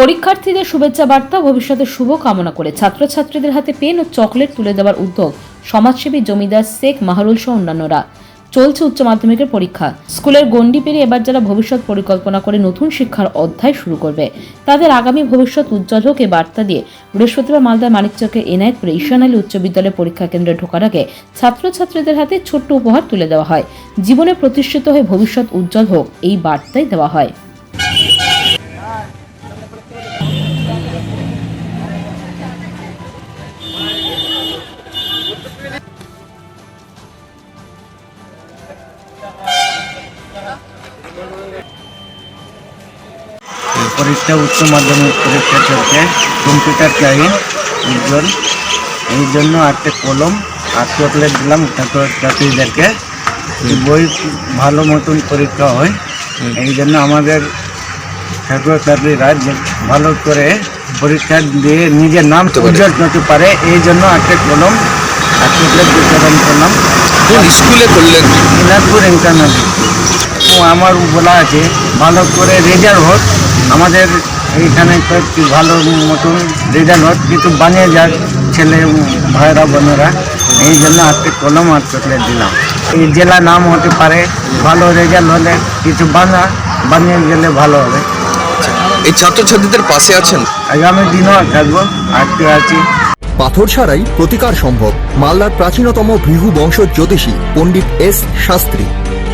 পরীক্ষার্থীদের শুভেচ্ছা বার্তা, ভবিষ্যতে শুভ কামনা করে ছাত্রছাত্রীদের হাতে পেন ও চকলেট তুলে দেওয়ার উদ্যোগ সমাজসেবী জমিদার শেখ মাহরুল সহ অন্যান্যরা। চলছে উচ্চ মাধ্যমিকের পরীক্ষা। স্কুলের গণ্ডি পেরিয়ে এবার যারা ভবিষ্যৎ পরিকল্পনা করে নতুন শিক্ষার অধ্যায় শুরু করবে, তাদের আগামী ভবিষ্যৎ উজ্জ্বল হোক এ বার্তা দিয়ে বৃহস্পতিবার মালদার মানিকচকের এনায়তপুরে ঈশান আলী উচ্চ বিদ্যালয় পরীক্ষা কেন্দ্রে ঢোকার আগে ছাত্রছাত্রীদের হাতে ছোট্ট উপহার তুলে দেওয়া হয়। জীবনে প্রতিষ্ঠিত হয়ে ভবিষ্যৎ উজ্জ্বল হোক এই বার্তাই দেওয়া হয়। পরীক্ষা উচ্চ মাধ্যমিক পরীক্ষা চলছে। কম্পিউটার চাই উজ্জ্বল এই জন্য একটা কলম আর চকলেট দিলাম ছাত্র ছাত্রীদেরকে এই বই ভালো মতন পরীক্ষা হয় এই জন্য আমাদের ছাত্রছাত্রীরা ভালো করে পরীক্ষা দিয়ে নিজের নাম উজ্জ্বল করতে পারে এই জন্য একটা কলম আর চকলেট বিতরণ করলাম। স্কুলে করলেন? দিনাজপুর ইন্টারনাল ও আমার বলা আছে। ভালো করে রেজাল্ট হোক। আমাদের এইখানে কয়েকটি ভালো মতন রেজাল্ট হোক। কিছু বানিয়ে যাক ছেলে ভাইরা বোনেরা। এই জন্য আজকে কলম আর চকলেট দিলাম। এই জেলা নাম হতে পারে ভালো রেজাল্ট হলে কিছু বানা বানিয়ে গেলে ভালো হবে। এই ছাত্রছাত্রীদের পাশে আছেন? আগামী দিনও থাকব আজকে আছি। পাথর ছাড়াই প্রতিকার সম্ভব। মালদার প্রাচীনতম ভৃহু বংশ জ্যোতিষী পণ্ডিত এস শাস্ত্রী।